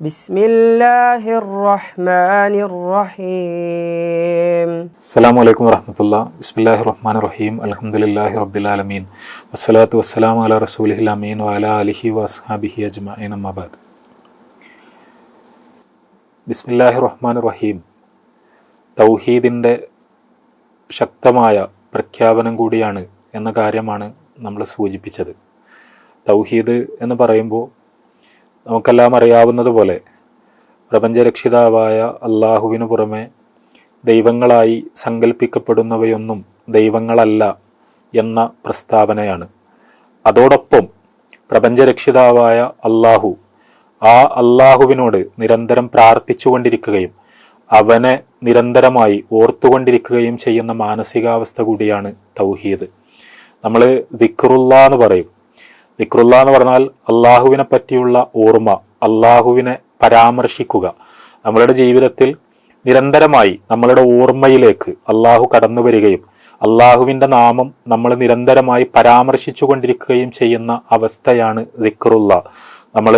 بسم الله الرحمن الرحيم അസ്സാം വലൈക്കും വറഹമത്തുള്ള ബിസ്മില്ലാഹി റഹ്മാൻ റഹീം അലഹമുല്ലാഹി റബ്ബിലാലമീൻ വസ്സലാത്തു വസ്സലാം അല റസൂലിഹിൽ അമീൻ വഅല അലിഹി വസ്ഹാബിഹി അജ്മഈൻ അമ്മാബാദ് ബിസ്മില്ലാഹി റഹ്മാൻ റഹീം തൗഹീദിൻ്റെ ശക്തമായ പ്രഖ്യാപനം കൂടിയാണ് എന്ന കാര്യമാണ് നമ്മൾ സൂചിപ്പിച്ചത് തൗഹീദ് എന്ന് പറയുമ്പോൾ നമുക്കെല്ലാം അറിയാവുന്നതുപോലെ പ്രപഞ്ചരക്ഷിതാവായ അള്ളാഹുവിനു പുറമെ ദൈവങ്ങളായി സങ്കല്പിക്കപ്പെടുന്നവയൊന്നും ദൈവങ്ങളല്ല എന്ന പ്രസ്താവനയാണ്. അതോടൊപ്പം പ്രപഞ്ചരക്ഷിതാവായ അള്ളാഹു ആ അള്ളാഹുവിനോട് നിരന്തരം പ്രാർത്ഥിച്ചുകൊണ്ടിരിക്കുകയും അവനെ നിരന്തരമായി ഓർത്തുകൊണ്ടിരിക്കുകയും ചെയ്യുന്ന മാനസികാവസ്ഥ കൂടിയാണ് തൗഹീദ്. നമ്മൾ ദിക്റുള്ള എന്ന് പറയും. ദിക്റുള്ള എന്ന് പറഞ്ഞാൽ അള്ളാഹുവിനെ പറ്റിയുള്ള ഓർമ്മ അള്ളാഹുവിനെ പരാമർശിക്കുക. നമ്മളുടെ ജീവിതത്തിൽ നിരന്തരമായി നമ്മളുടെ ഓർമ്മയിലേക്ക് അള്ളാഹു കടന്നു വരികയും അള്ളാഹുവിന്റെ നാമം നമ്മൾ നിരന്തരമായി പരാമർശിച്ചു കൊണ്ടിരിക്കുകയും ചെയ്യുന്ന അവസ്ഥയാണ് ദിക്റുള്ള നമ്മൾ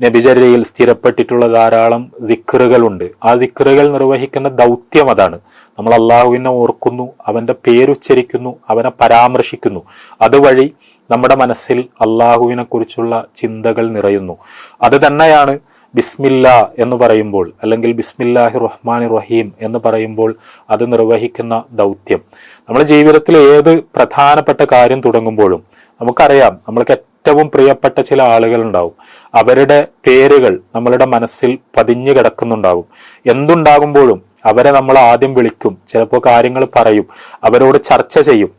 നബിചര്യയിൽ സ്ഥിരപ്പെട്ടിട്ടുള്ള ധാരാളം ദിക്റുകളുണ്ട്. ആ ദിക്റുകൾ നിർവഹിക്കുന്ന ദൗത്യം അതാണ്. നമ്മൾ അള്ളാഹുവിനെ ഓർക്കുന്നു അവന്റെ പേരുച്ചരിക്കുന്നു അവനെ പരാമർശിക്കുന്നു. അതുവഴി നമ്മുടെ മനസ്സിൽ അള്ളാഹുവിനെ കുറിച്ചുള്ള ചിന്തകൾ നിറയുന്നു. അത് തന്നെയാണ് ബിസ്മില്ല എന്ന് പറയുമ്പോൾ അല്ലെങ്കിൽ ബിസ്മില്ലാഹി റഹ്മാൻ റഹീം എന്ന് പറയുമ്പോൾ അത് നിർവഹിക്കുന്ന ദൗത്യം. നമ്മുടെ ജീവിതത്തിൽ ഏത് പ്രധാനപ്പെട്ട കാര്യം തുടങ്ങുമ്പോഴും നമുക്കറിയാം നമ്മൾക്ക് ഏറ്റവും പ്രിയപ്പെട്ട ചില ആളുകൾ ഉണ്ടാവും അവരുടെ പേരുകൾ നമ്മളുടെ മനസ്സിൽ പതിഞ്ഞു കിടക്കുന്നുണ്ടാവും. എന്തുണ്ടാകുമ്പോഴും അവരെ നമ്മൾ ആദ്യം വിളിക്കും ചിലപ്പോൾ കാര്യങ്ങൾ പറയും അവരോട് ചർച്ച ചെയ്യും.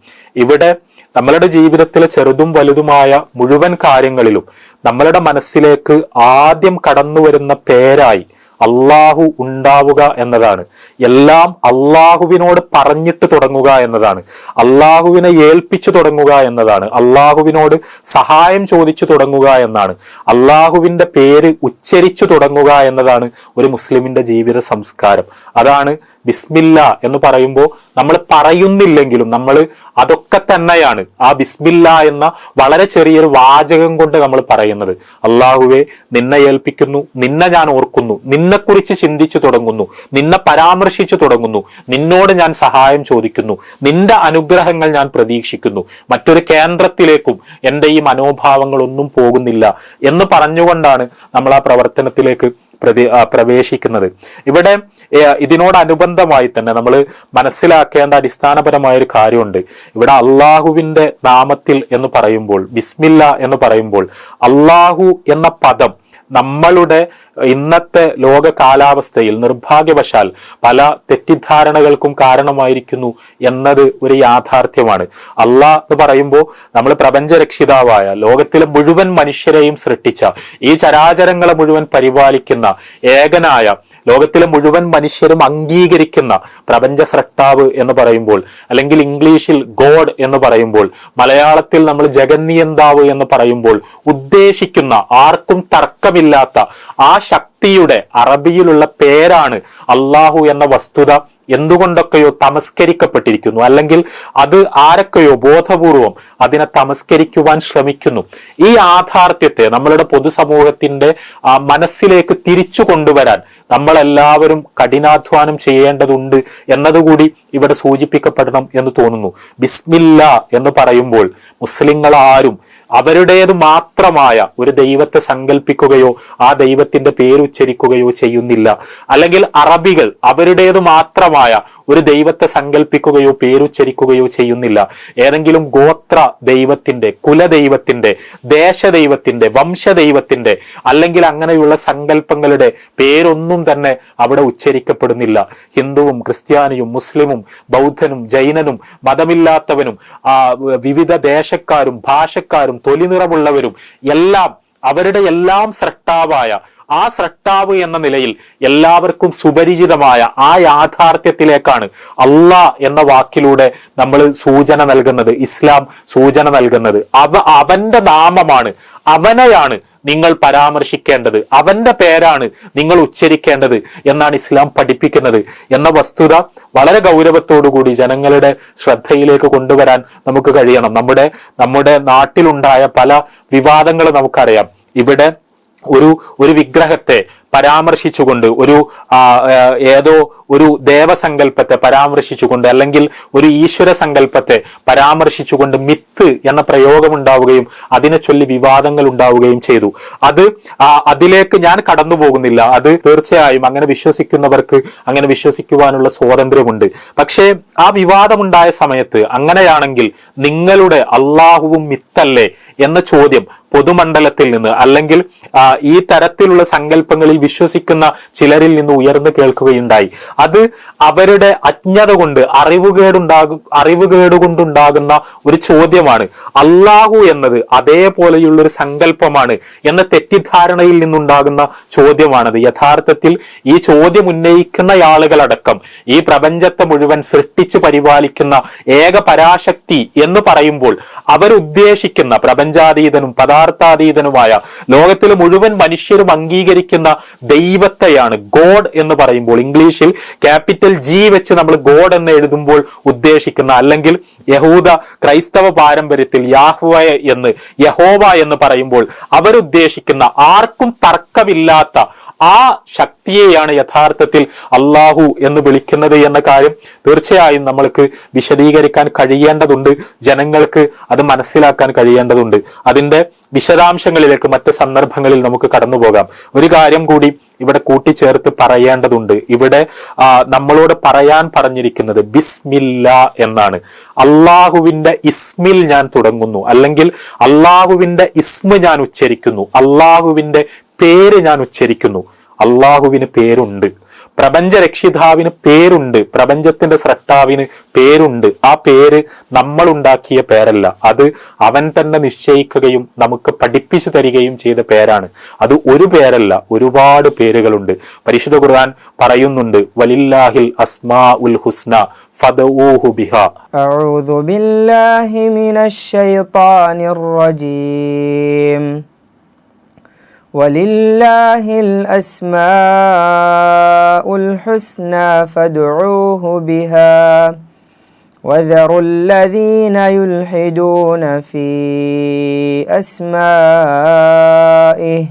ഇവിടെ നമ്മളുടെ ജീവിതത്തിലെ ചെറുതും വലുതുമായ മുഴുവൻ കാര്യങ്ങളിലും നമ്മളുടെ മനസ്സിലേക്ക് ആദ്യം കടന്നു വരുന്ന പേരായി അള്ളാഹു ഉണ്ടാവുക എന്നതാണ്. എല്ലാം അള്ളാഹുവിനോട് പറഞ്ഞിട്ട് തുടങ്ങുക എന്നതാണ്. അള്ളാഹുവിനെ ഏൽപ്പിച്ചു തുടങ്ങുക എന്നതാണ്. അള്ളാഹുവിനോട് സഹായം ചോദിച്ചു തുടങ്ങുക എന്നാണ്. അള്ളാഹുവിന്റെ പേര് ഉച്ചരിച്ചു തുടങ്ങുക എന്നതാണ് ഒരു മുസ്ലിമിന്റെ ജീവിത സംസ്കാരം. അതാണ് ബിസ്മില്ല എന്ന് പറയുമ്പോൾ നമ്മൾ പറയുന്നില്ലെങ്കിലും നമ്മൾ അതൊക്കെ തന്നെയാണ്. ആ ബിസ്മില്ല എന്ന വളരെ ചെറിയൊരു വാചകം കൊണ്ട് നമ്മൾ പറയുന്നത്. അള്ളാഹുവെ നിന്നെ ഏൽപ്പിക്കുന്നു നിന്നെ ഞാൻ ഓർക്കുന്നു നിന്നെക്കുറിച്ച് ചിന്തിച്ചു തുടങ്ങുന്നു നിന്നെ പരാമർശിച്ചു തുടങ്ങുന്നു നിന്നോട് ഞാൻ സഹായം ചോദിക്കുന്നു നിന്റെ അനുഗ്രഹങ്ങൾ ഞാൻ പ്രതീക്ഷിക്കുന്നു മറ്റൊരു കേന്ദ്രത്തിലേക്കും എന്റെ ഈ മനോഭാവങ്ങളൊന്നും പോകുന്നില്ല എന്ന് പറഞ്ഞുകൊണ്ടാണ് നമ്മൾ ആ പ്രവർത്തനത്തിലേക്ക് പ്രതി പ്രവേശിക്കുന്നത്. ഇവിടെ ഇതിനോടനുബന്ധമായി തന്നെ നമ്മൾ മനസ്സിലാക്കേണ്ട അടിസ്ഥാനപരമായ ഒരു കാര്യമുണ്ട്. ഇവിടെ അള്ളാഹുവിന്റെ നാമത്തിൽ എന്ന് പറയുമ്പോൾ ബിസ്മില്ല എന്ന് പറയുമ്പോൾ അള്ളാഹു എന്ന പദം നമ്മളുടെ ഇന്നത്തെ ലോക കാലാവസ്ഥയിൽ നിർഭാഗ്യവശാൽ പല തെറ്റിദ്ധാരണകൾക്കും കാരണമായിരിക്കുന്നു എന്നത് ഒരു യാഥാർത്ഥ്യമാണ്. അള്ളാഹ് എന്ന് പറയുമ്പോൾ നമ്മൾ പ്രപഞ്ചരക്ഷിതാവായ ലോകത്തിലെ മുഴുവൻ മനുഷ്യരെയും സൃഷ്ടിച്ച ഈ ചരാചരങ്ങളെ മുഴുവൻ പരിപാലിക്കുന്ന ഏകനായ ലോകത്തിലെ മുഴുവൻ മനുഷ്യരും അംഗീകരിക്കുന്ന പ്രപഞ്ച സ്രഷ്ടാവ് എന്ന് പറയുമ്പോൾ അല്ലെങ്കിൽ ഇംഗ്ലീഷിൽ ഗോഡ് എന്ന് പറയുമ്പോൾ മലയാളത്തിൽ നമ്മൾ ജഗന്നിയന്താവ് എന്ന് പറയുമ്പോൾ ഉദ്ദേശിക്കുന്ന ആർക്കും തർക്കമില്ലാത്ത ആ ശക്തിയുടെ അറബിയിലുള്ള പേരാണ് അള്ളാഹു എന്ന വസ്തുത എന്തുകൊണ്ടൊക്കെയോ തമസ്കരിക്കപ്പെട്ടിരിക്കുന്നു. അല്ലെങ്കിൽ അത് ആരൊക്കെയോ ബോധപൂർവം അതിനെ തമസ്കരിക്കുവാൻ ശ്രമിക്കുന്നു. ഈ യാഥാർത്ഥ്യത്തെ നമ്മളുടെ പൊതുസമൂഹത്തിന്റെ മനസ്സിലേക്ക് തിരിച്ചു കൊണ്ടുവരാൻ നമ്മളെല്ലാവരും കഠിനാധ്വാനം ചെയ്യേണ്ടതുണ്ട് എന്നതുകൂടി ഇവിടെ സൂചിപ്പിക്കപ്പെടണം എന്ന് തോന്നുന്നു. ബിസ്മില്ല എന്ന് പറയുമ്പോൾ മുസ്ലിങ്ങൾ ആരും അവരുടേത് മാത്രമായ ഒരു ദൈവത്തെ സങ്കല്പിക്കുകയോ ആ ദൈവത്തിന്റെ പേരുച്ചരിക്കുകയോ ചെയ്യുന്നില്ല. അല്ലെങ്കിൽ അറബികൾ അവരുടേത് മാത്രമായ ഒരു ദൈവത്തെ സങ്കല്പിക്കുകയോ പേരുച്ചരിക്കുകയോ ചെയ്യുന്നില്ല. ഏതെങ്കിലും ഗോത്ര ദൈവത്തിന്റെ കുലദൈവത്തിന്റെ ദേശദൈവത്തിന്റെ വംശദൈവത്തിന്റെ അല്ലെങ്കിൽ അങ്ങനെയുള്ള സങ്കല്പങ്ങളുടെ പേരൊന്നും തന്നെ അവിടെ ഉച്ചരിക്കപ്പെടുന്നില്ല. ഹിന്ദുവും ക്രിസ്ത്യാനിയും മുസ്ലിമും ബൗദ്ധനും ജൈനനും മതമില്ലാത്തവനും വിവിധ ദേശക്കാരും ഭാഷക്കാരും തൊലിനിറമുള്ളവരും എല്ലാം അവരുടെ എല്ലാം സ്രഷ്ടാവായ ആ സ്രഷ്ടാവ് എന്ന നിലയിൽ എല്ലാവർക്കും സുപരിചിതമായ ആ യാഥാർത്ഥ്യത്തിലേക്കാണ് അള്ളാ എന്ന വാക്കിലൂടെ നമ്മൾ സൂചന നൽകുന്നത് ഇസ്ലാം സൂചന നൽകുന്നത്. അവ അവന്റെ നാമമാണ് അവനെയാണ് നിങ്ങൾ പരാമർശിക്കേണ്ടത്. അവന്റെ പേരാണ് നിങ്ങൾ ഉച്ചരിക്കേണ്ടത് എന്നാണ് ഇസ്ലാം പഠിപ്പിക്കുന്നത്. എന്ന വസ്തുത വളരെ ഗൗരവത്തോടുകൂടി ജനങ്ങളുടെ ശ്രദ്ധയിലേക്ക് കൊണ്ടുവരാൻ നമുക്ക് കഴിയണം. നമ്മുടെ നമ്മുടെ നാട്ടിലുണ്ടായ പല വിവാദങ്ങൾ നമുക്കറിയാം. ഇവിടെ ഒരു ഒരു വിഗ്രഹത്തെ പരാമർശിച്ചുകൊണ്ട് ഒരു ഏതോ ഒരു ദേവസങ്കല്പത്തെ പരാമർശിച്ചുകൊണ്ട് അല്ലെങ്കിൽ ഒരു ഈശ്വര സങ്കല്പത്തെ പരാമർശിച്ചുകൊണ്ട് മിത്ത് എന്ന പ്രയോഗം ഉണ്ടാവുകയും അതിനെ ചൊല്ലി വിവാദങ്ങൾ ഉണ്ടാവുകയും ചെയ്തു. അത് അതിലേക്ക് ഞാൻ കടന്നു പോകുന്നില്ല അത് തീർച്ചയായും അങ്ങനെ വിശ്വസിക്കുന്നവർക്ക് അങ്ങനെ വിശ്വസിക്കുവാനുള്ള സ്വാതന്ത്ര്യമുണ്ട്. പക്ഷേ ആ വിവാദമുണ്ടായ സമയത്ത് അങ്ങനെയാണെങ്കിൽ നിങ്ങളുടെ അള്ളാഹുവും മിത്തല്ലേ എന്ന ചോദ്യം പൊതുമണ്ഡലത്തിൽ നിന്ന് അല്ലെങ്കിൽ ഈ തരത്തിലുള്ള സങ്കല്പങ്ങളിൽ വിശ്വസിക്കുന്ന ചിലരിൽ നിന്ന് ഉയർന്നു കേൾക്കുകയുണ്ടായി. അത് അവരുടെ അജ്ഞത കൊണ്ട് അറിവുകേടുണ്ടാകും അറിവുകേട് കൊണ്ടുണ്ടാകുന്ന ഒരു ചോദ്യമാണ്. അള്ളാഹു എന്നത് അതേപോലെയുള്ള ഒരു സങ്കല്പമാണ് എന്ന തെറ്റിദ്ധാരണയിൽ നിന്നുണ്ടാകുന്ന ചോദ്യമാണത്. യഥാർത്ഥത്തിൽ ഈ ചോദ്യം ഉന്നയിക്കുന്ന ആളുകളടക്കം ഈ പ്രപഞ്ചത്തെ മുഴുവൻ സൃഷ്ടിച്ച് പരിപാലിക്കുന്ന ഏക പരാശക്തി എന്ന് പറയുമ്പോൾ അവരുദ്ദേശിക്കുന്ന പ്രപഞ്ചാതീതനും പദാർത്ഥാതീതനുമായ ലോകത്തിലെ മുഴുവൻ മനുഷ്യരും അംഗീകരിക്കുന്ന ദൈവത്തെയാണ്. ഗോഡ് എന്ന് പറയുമ്പോൾ ഇംഗ്ലീഷിൽ ക്യാപിറ്റൽ ജി വെച്ച് നമ്മൾ ഗോഡ് എന്ന് എഴുതുമ്പോൾ ഉദ്ദേശിക്കുന്ന അല്ലെങ്കിൽ യഹൂദ ക്രൈസ്തവ പാരമ്പര്യത്തിൽ യാഹുവ എന്ന് യഹോവ എന്ന് പറയുമ്പോൾ അവരുദ്ദേശിക്കുന്ന ആർക്കും തർക്കമില്ലാത്ത ആ ശക്തിയെയാണ് യഥാർത്ഥത്തിൽ അള്ളാഹു എന്ന് വിളിക്കുന്നത് എന്ന കാര്യം തീർച്ചയായും നമ്മൾക്ക് വിശദീകരിക്കാൻ കഴിയേണ്ടതുണ്ട്. ജനങ്ങൾക്ക് അത് മനസ്സിലാക്കാൻ കഴിയേണ്ടതുണ്ട്. അതിന്റെ വിശദാംശങ്ങളിലേക്ക് മറ്റ് സന്ദർഭങ്ങളിൽ നമുക്ക് കടന്നു പോകാം. ഒരു കാര്യം കൂടി ഇവിടെ കൂട്ടിച്ചേർത്ത് പറയേണ്ടതുണ്ട്. ഇവിടെ നമ്മളോട് പറയാൻ പറഞ്ഞിരിക്കുന്നത് ബിസ്മില്ല എന്നാണ്. അള്ളാഹുവിന്റെ ഇസ്മിൽ ഞാൻ തുടങ്ങുന്നു. അല്ലെങ്കിൽ അള്ളാഹുവിന്റെ ഇസ്മ ഞാൻ ഉച്ചരിക്കുന്നു. അള്ളാഹുവിന്റെ പേര് ഞാൻ ഉച്ചരിക്കുന്നു അള്ളാഹുവിന് പേരുണ്ട് പ്രപഞ്ച രക്ഷിതാവിന് പേരുണ്ട് പ്രപഞ്ചത്തിന്റെ സ്രഷ്ടാവിന് പേരുണ്ട് ആ പേര് നമ്മൾ ഉണ്ടാക്കിയ പേരല്ല അത് അവൻ തന്നെ നിശ്ചയിക്കുകയും നമുക്ക് പഠിപ്പിച്ചു തരികയും ചെയ്ത പേരാണ് അത് ഒരു പേരല്ല ഒരുപാട് പേരുകളുണ്ട് പരിശുദ്ധ ഖുർആൻ പറയുന്നുണ്ട് വലില്ലാഹിൽ അസ്മാ ഉൽ ഹുസ്ന ഫദഊഹു ബിഹ أعوذ بالله من الشيطان الرجيم ولله الأسماء الحسنى فادعوه بها وذروا الذين يلحدون في أسمائه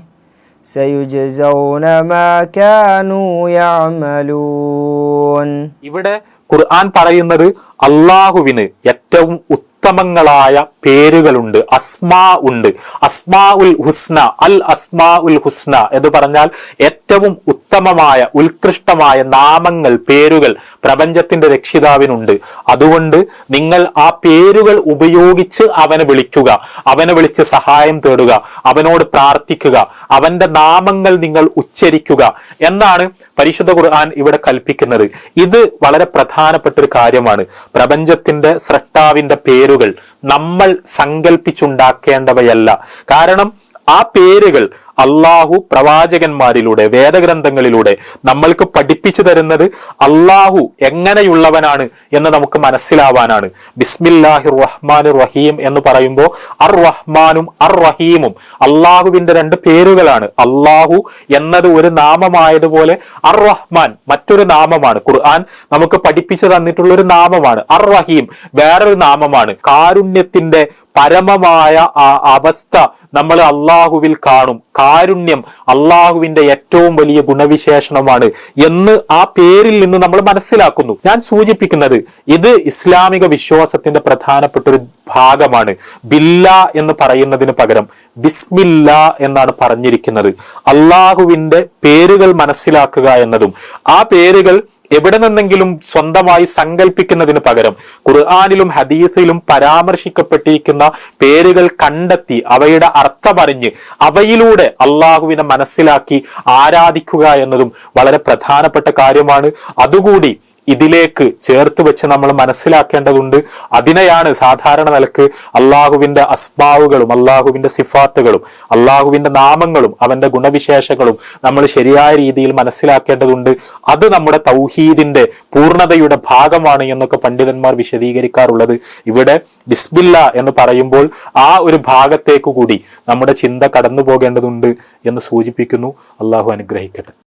سيجزون ما كانوا يعملون ഇവിടെ ഖുർആൻ പറയുന്നത് അള്ളാഹുവിന് ഏറ്റവും ഉത്തമങ്ങളായ പേരുകളുണ്ട്. അസ്മാ ഉണ്ട്. അസ്മാ ഉൽ ഹുസ്ന അൽ അസ്മാ ഉൽ ഹുസ്ന എന്ന് പറഞ്ഞാൽ ഏറ്റവും ഉത്തമമായ ഉത്കൃഷ്ടമായ നാമങ്ങൾ പേരുകൾ പ്രപഞ്ചത്തിന്റെ രക്ഷിതാവിനുണ്ട്. അതുകൊണ്ട് നിങ്ങൾ ആ പേരുകൾ ഉപയോഗിച്ച് അവനെ വിളിക്കുക അവനെ വിളിച്ച് സഹായം തേടുക അവനോട് പ്രാർത്ഥിക്കുക അവന്റെ നാമങ്ങൾ നിങ്ങൾ ഉച്ചരിക്കുക എന്നാണ് പരിശുദ്ധ ഖുർആൻ ഇവിടെ കൽപ്പിക്കുന്നത്. ഇത് വളരെ പ്രധാനപ്പെട്ട ഒരു കാര്യമാണ് പ്രപഞ്ചത്തിന്റെ സ്രഷ്ടാവിന്റെ പേരുകൾ നമ്മൾ സങ്കല്പിച്ചുണ്ടാക്കേണ്ടവയല്ല കാരണം ആ പേരുകൾ അള്ളാഹു പ്രവാചകന്മാരിലൂടെ വേദഗ്രന്ഥങ്ങളിലൂടെ നമ്മൾക്ക് പഠിപ്പിച്ചു തരുന്നത് അള്ളാഹു എങ്ങനെയുള്ളവനാണ് എന്ന് നമുക്ക് മനസ്സിലാവാനാണ്. ബിസ്മില്ലാഹി റഹ്മാൻ റഹീം എന്ന് പറയുമ്പോൾ അർ റഹ്മാനും അർ റഹീമും അള്ളാഹുവിന്റെ രണ്ട് പേരുകളാണ്. അള്ളാഹു എന്നത് ഒരു നാമമായതുപോലെ അർ റഹ്മാൻ മറ്റൊരു നാമമാണ്. ഖുർആൻ നമുക്ക് പഠിപ്പിച്ചു തന്നിട്ടുള്ള ഒരു നാമമാണ്. അർ റഹീം വേറൊരു നാമമാണ്. കാരുണ്യത്തിന്റെ പരമമായ ആ അവസ്ഥ നമ്മൾ അള്ളാഹുവിൽ കാണും. കാരുണ്യം അള്ളാഹുവിന്റെ ഏറ്റവും വലിയ ഗുണവിശേഷണമാണ് എന്ന് ആ പേരിൽ നിന്ന് നമ്മൾ മനസ്സിലാക്കുന്നു. ഞാൻ സൂചിപ്പിക്കുന്നത് ഇത് ഇസ്ലാമിക വിശ്വാസത്തിന്റെ പ്രധാനപ്പെട്ട ഒരു ഭാഗമാണ്. ബില്ല എന്ന് പറയുന്നതിന് പകരം ബിസ്മില്ല എന്നാണ് പറഞ്ഞിരിക്കുന്നത്. അള്ളാഹുവിന്റെ പേരുകൾ മനസ്സിലാക്കുക എന്നതും ആ പേരുകൾ എവിടെ നിന്നെങ്കിലും സ്വന്തമായി സങ്കല്പിക്കുന്നതിന് പകരം ഖുർആാനിലും ഹദീസിലും പരാമർശിക്കപ്പെട്ടിരിക്കുന്ന പേരുകൾ കണ്ടെത്തി അവയുടെ അർത്ഥമറിഞ്ഞ് അവയിലൂടെ അള്ളാഹുവിനെ മനസ്സിലാക്കി ആരാധിക്കുക എന്നതും വളരെ പ്രധാനപ്പെട്ട കാര്യമാണ്. അതുകൂടി ഇതിലേക്ക് ചേർത്ത് വെച്ച് നമ്മൾ മനസ്സിലാക്കേണ്ടതുണ്ട്. അതിനെയാണ് സാധാരണ നിലയ്ക്ക് അള്ളാഹുവിന്റെ അസ്മാവുകളും അള്ളാഹുവിന്റെ സിഫാത്തുകളും അള്ളാഹുവിന്റെ നാമങ്ങളും അവന്റെ ഗുണവിശേഷങ്ങളും നമ്മൾ ശരിയായ രീതിയിൽ മനസ്സിലാക്കേണ്ടതുണ്ട്. അത് നമ്മുടെ തൗഹീദിന്റെ പൂർണതയുടെ ഭാഗമാണ് എന്നൊക്കെ പണ്ഡിതന്മാർ വിശദീകരിക്കാറുള്ളത്. ഇവിടെ ബിസ്ബില്ല എന്ന് പറയുമ്പോൾ ആ ഒരു ഭാഗത്തേക്കു കൂടി നമ്മുടെ ചിന്ത കടന്നു പോകേണ്ടതുണ്ട് എന്ന് സൂചിപ്പിക്കുന്നു. അള്ളാഹു അനുഗ്രഹിക്കട്ടെ.